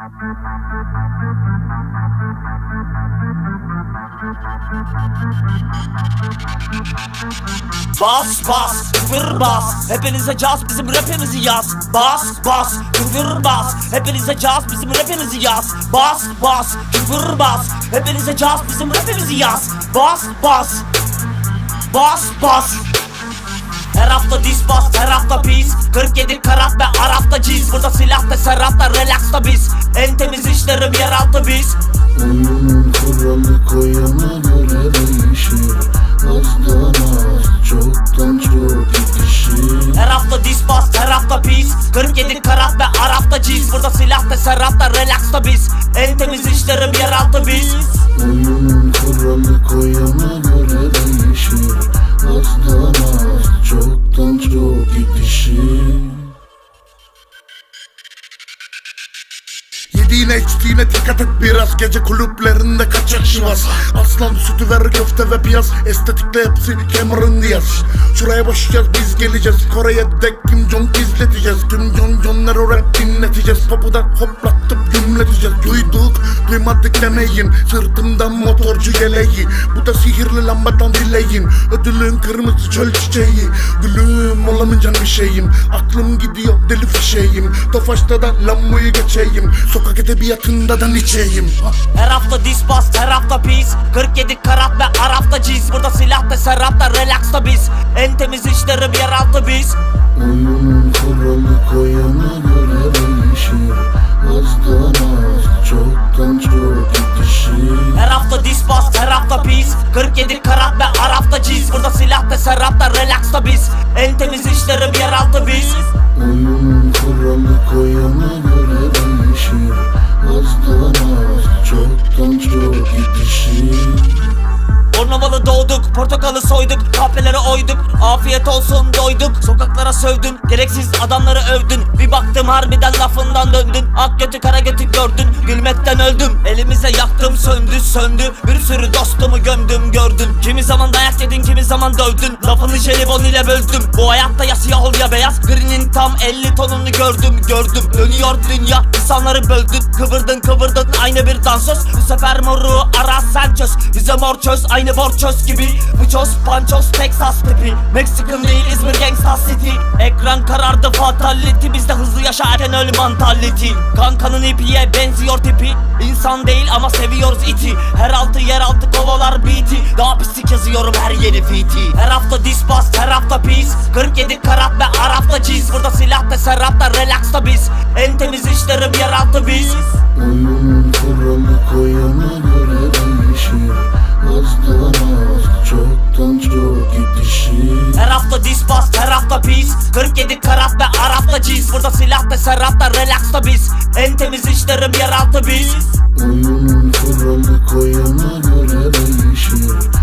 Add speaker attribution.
Speaker 1: Bas bas küfür bas. Hepinize caz bizim rapimizi yaz. Bas bas küfür bas. Hepinize caz bizim rapimizi yaz. Bas bas küfür bas. Hepinize caz bizim rapimizi yaz. Bas bas. Bas bas her hafta dis bas, her hafta pis 47 karat ve Arap'ta ciz. Burada silah da serrafta relaxta biz. En temiz işlerim yeraltı biz.
Speaker 2: Oyunun kuralı koyana göre değişir. Azdan az, çoktan çok yetişir.
Speaker 1: Her hafta dis bas, her hafta pis 47 karat ve Arap'ta ciz. Burada silah da serrafta relaxta biz. En temiz işlerim yeraltı biz.
Speaker 2: Oyunun kuralı koyana
Speaker 3: Yediğine içtiğine dikkat et biraz. Gece kulüplerinde kaçak şivas Aslan sütü ver köfte ve piyaz. Estetikle hepsi Cameron Diaz. Şuraya başlayacağız biz geleceğiz. Kore'ye dek Kim Jong izleteceğiz. Kim Jong Jon'ları rap dinleteceğiz. Papudan hoplatıp gümleteceğiz Duyduk duymadık demeyin. Sırtımdan motorcu yeleği. Bu da sihirli lambadan dileyin. Ödülün kırmızı çöl çiçeği. Gülüm olamayacağım bir şeyim. Aklım gidiyor deli fişeğim. Tofaş'ta da lambayı geçeyim. Sokak edebiyatında da
Speaker 1: Her hafta dis bas, her hafta pis 47 karat ve Arap'ta ciz Burada silah da serrafta relaxta biz. En temiz işlerim yeraltı biz.
Speaker 2: Oyunun kuralı koyana göre
Speaker 1: Doğduk, portakalı soyduk Kahvelere oyduk, afiyet olsun doyduk. Sokaklara sövdün, gereksiz adamları övdün. Bir baktım harbiden lafından döndün Ak götü kara götü gördün, gülmekten öldüm Elimize yaktım söndü söndü. Bir sürü dostumu gömdüm gördün. Kimi zaman dayak yedin, kimi zaman dövdün. Lafını jelibon ile böldüm. Bu hayatta ya siyah ol ya beyaz. Green'in tam 50 tonunu gördüm gördüm. Dönüyor dünya, insanları böldün. Kıvırdın kıvırdın aynı bir dansöz. Bu sefer moru ara sen çöz. Bize mor çöz aynı borçöz gibi Bıçoz pançoz Texas tipi. Mexican değil İzmir Gangsta City. Ekran karardı fatality. Bizde hızlı yaşarken öl mentality. Kankanın ipiye benziyor tipi. İnsan değil ama seviyoruz iti. Her altı yer altı kovalar beat'i Daha pislik yazıyorum her yeni fiti. Her hafta dis bas her hafta pis. 47 karat ve Arap'ta ciz Burada silah da serrafta relaxta biz. En temiz işlerim yeraltı biz hafta pis 47 karat ve Arap'ta ciz. Burada silah da serrafta relaxta biz. En temiz işlerim yeraltı biz.
Speaker 2: Oyunun kuralı koyana göre değişir